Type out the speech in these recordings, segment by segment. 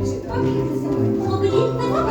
Bakayım sana. Olabilir mi?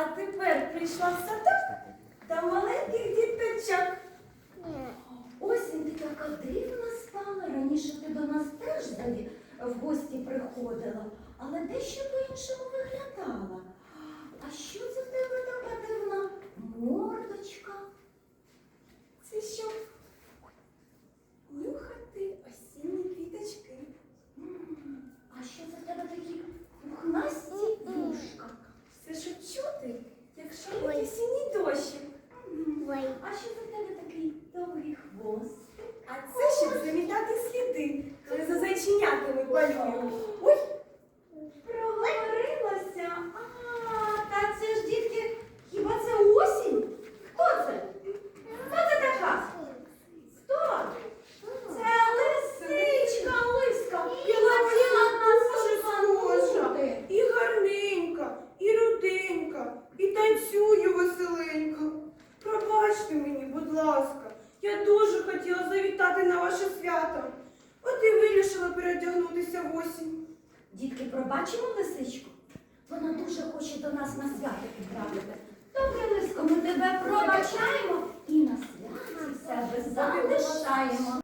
А тепер прийшла в садок та маленьких діточок. Осінь ти така дивна стала. Раніше ти до нас теж в гості приходила, але дещо по-іншому виглядала. А що це в тебе така дивна? нас на святі відправити. Добре, Лиско, ми тебе пробачаємо і на святі себе залишаємо.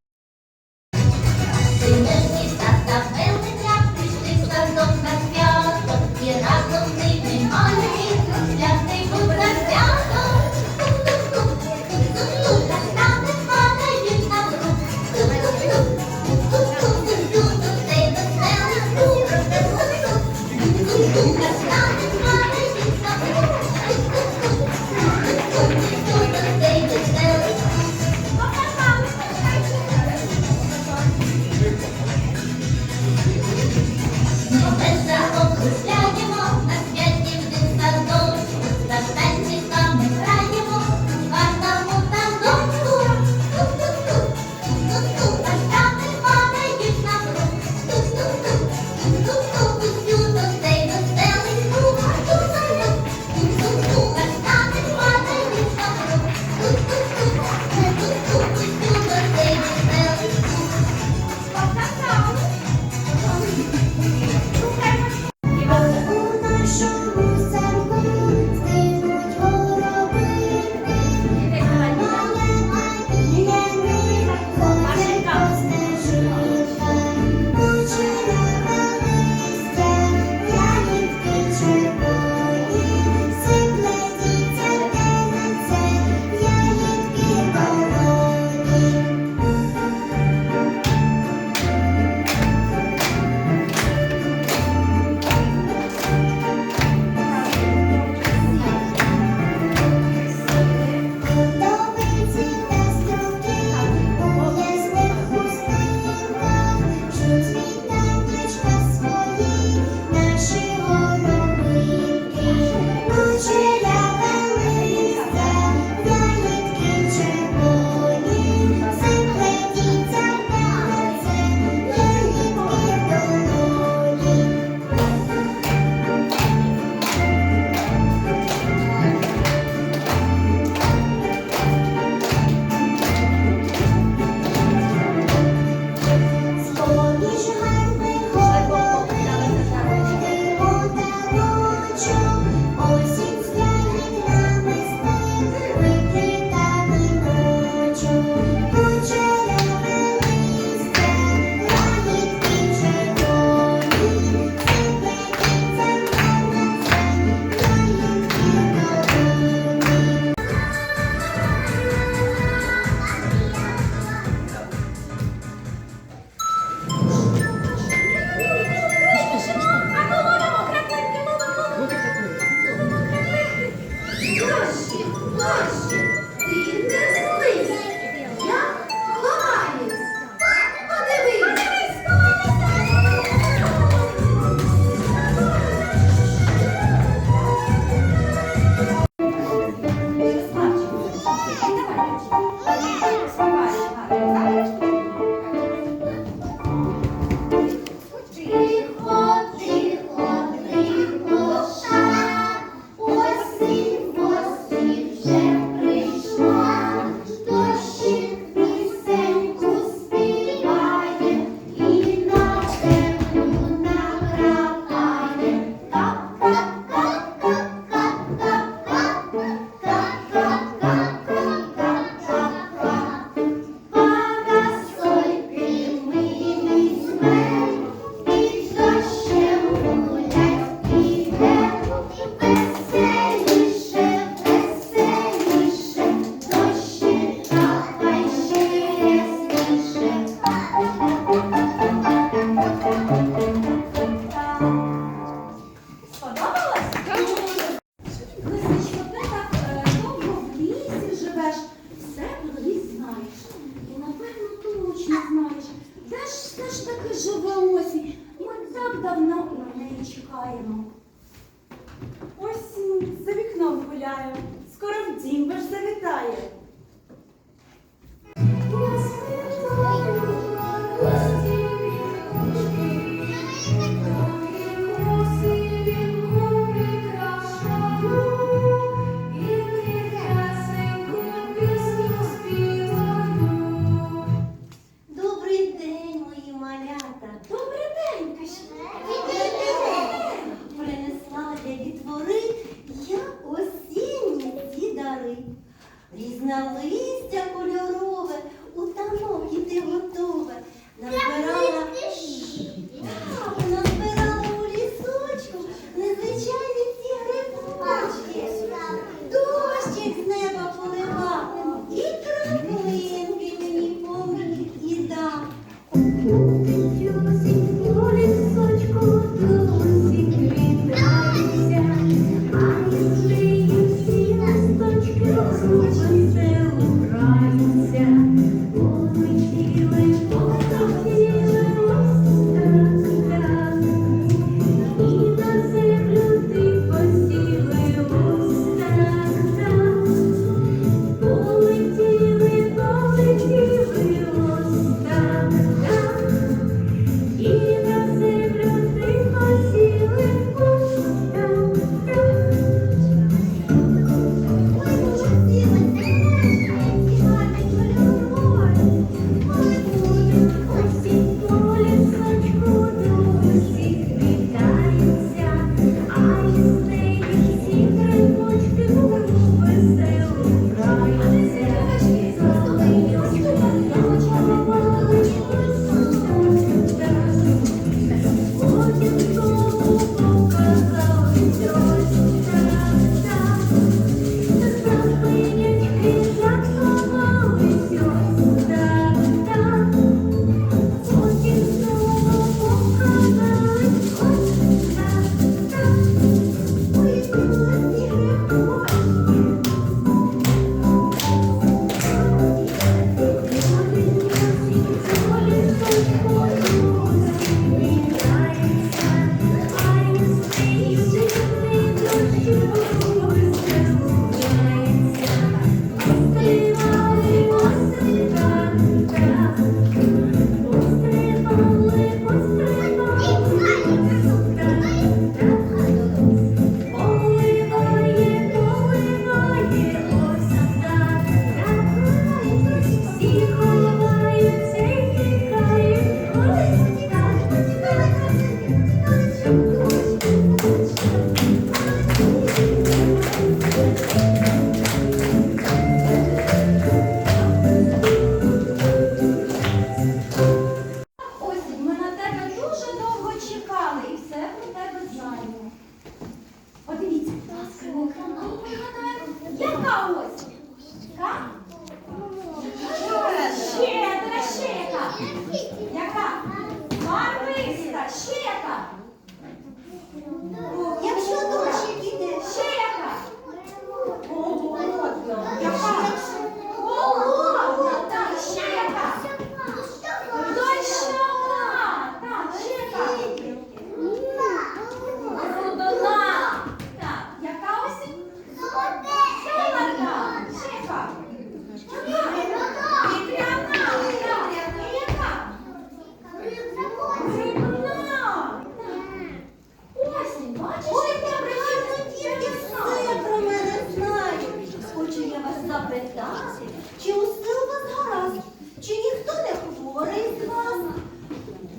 Let's go.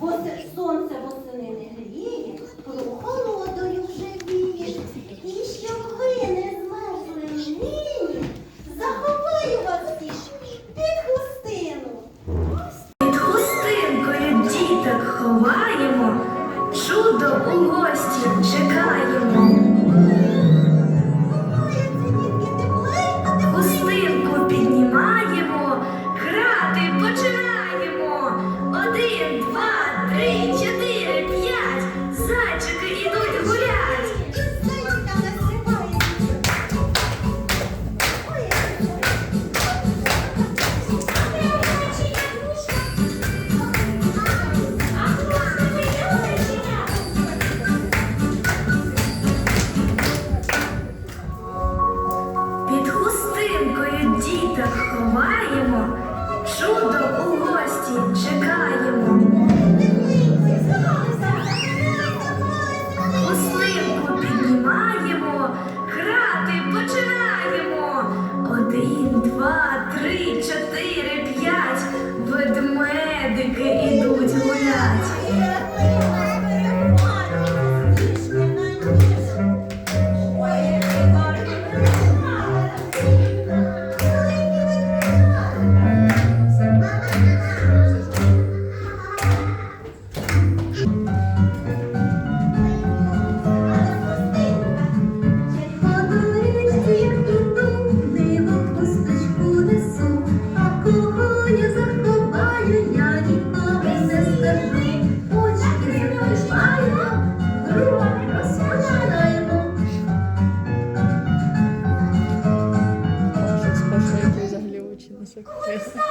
Most чудо у гості чекаємо. 对。